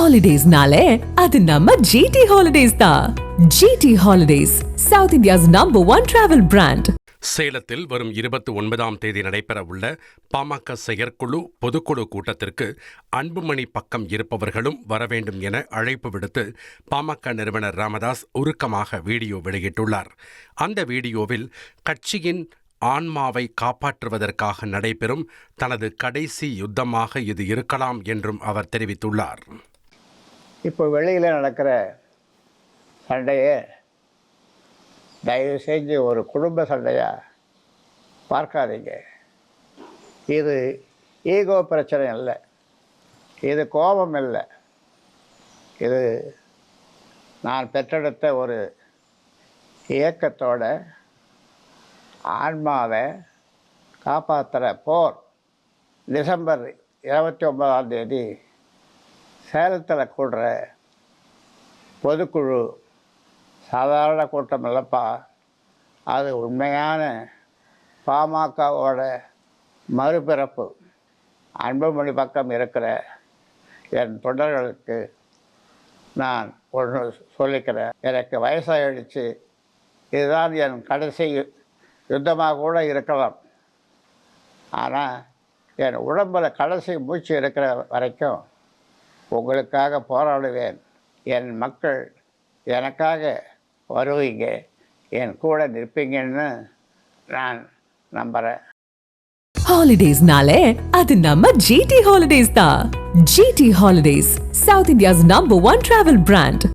ஹாலிடேஸ்னாலே அது நம்ம ஜிடி ஹாலிடேஸ் தான் GT holidays South India's number one travel brand சேலத்தில் வரும் இருபத்தி ஒன்பதாம் தேதி நடைபெறவுள்ள பாமக செயற்குழு பொதுக்குழு கூட்டத்திற்கு அன்புமணி பக்கம் இருப்பவர்களும் வரவேண்டும் என அழைப்பு விடுத்து பாமக நிறுவனர் ராமதாஸ் உருக்கமாக வீடியோ வெளியிட்டுள்ளார். அந்த வீடியோவில் கட்சியின் ஆன்மாவை காப்பாற்றுவதற்காக நடைபெறும் தனது கடைசி யுத்தமாக இது இருக்கலாம் என்றும் அவர் தெரிவித்துள்ளார். இப்போ வெளியில் நடக்கிற சண்டையை தயவு செஞ்சு ஒரு குடும்ப சண்டையாக பார்க்காதீங்க. இது ஈகோ பிரச்சனை இல்லை இது கோபம் இல்லை இது நான் பெற்றெடுத்த ஒரு இயக்கத்தோட ஆன்மாவை காப்பாற்றுற போர். டிசம்பர் இருபத்தி ஒன்பதாம் தேதி சேலத்தில் கூடுற பொதுக்குழு சாதாரண கூட்டம் இல்லைப்பா. அது உண்மையான பாமகவோட மறுபிறப்பு அன்புமணி பக்கம் இருக்கிற என் தொண்டர்களுக்கு நான் ஒன்று சொல்லிக்கிறேன். எனக்கு வயசாகிடுச்சு இதுதான் என் கடைசி யுத்தமாக கூட இருக்கலாம். ஆனால் என் உடம்பில் கடைசி மூச்சு இருக்கிற வரைக்கும் உங்களுக்காக போராடுவேன். என் மக்கள் எனக்காக வருவீங்க. என் கூட நிற்பீங்கன்னு நான் நம்புகிறேன் ஹாலிடேஸ்னாலே அது நம்ம ஜிடி ஹாலிடேஸ் தான். GT holidays South India's number one travel brand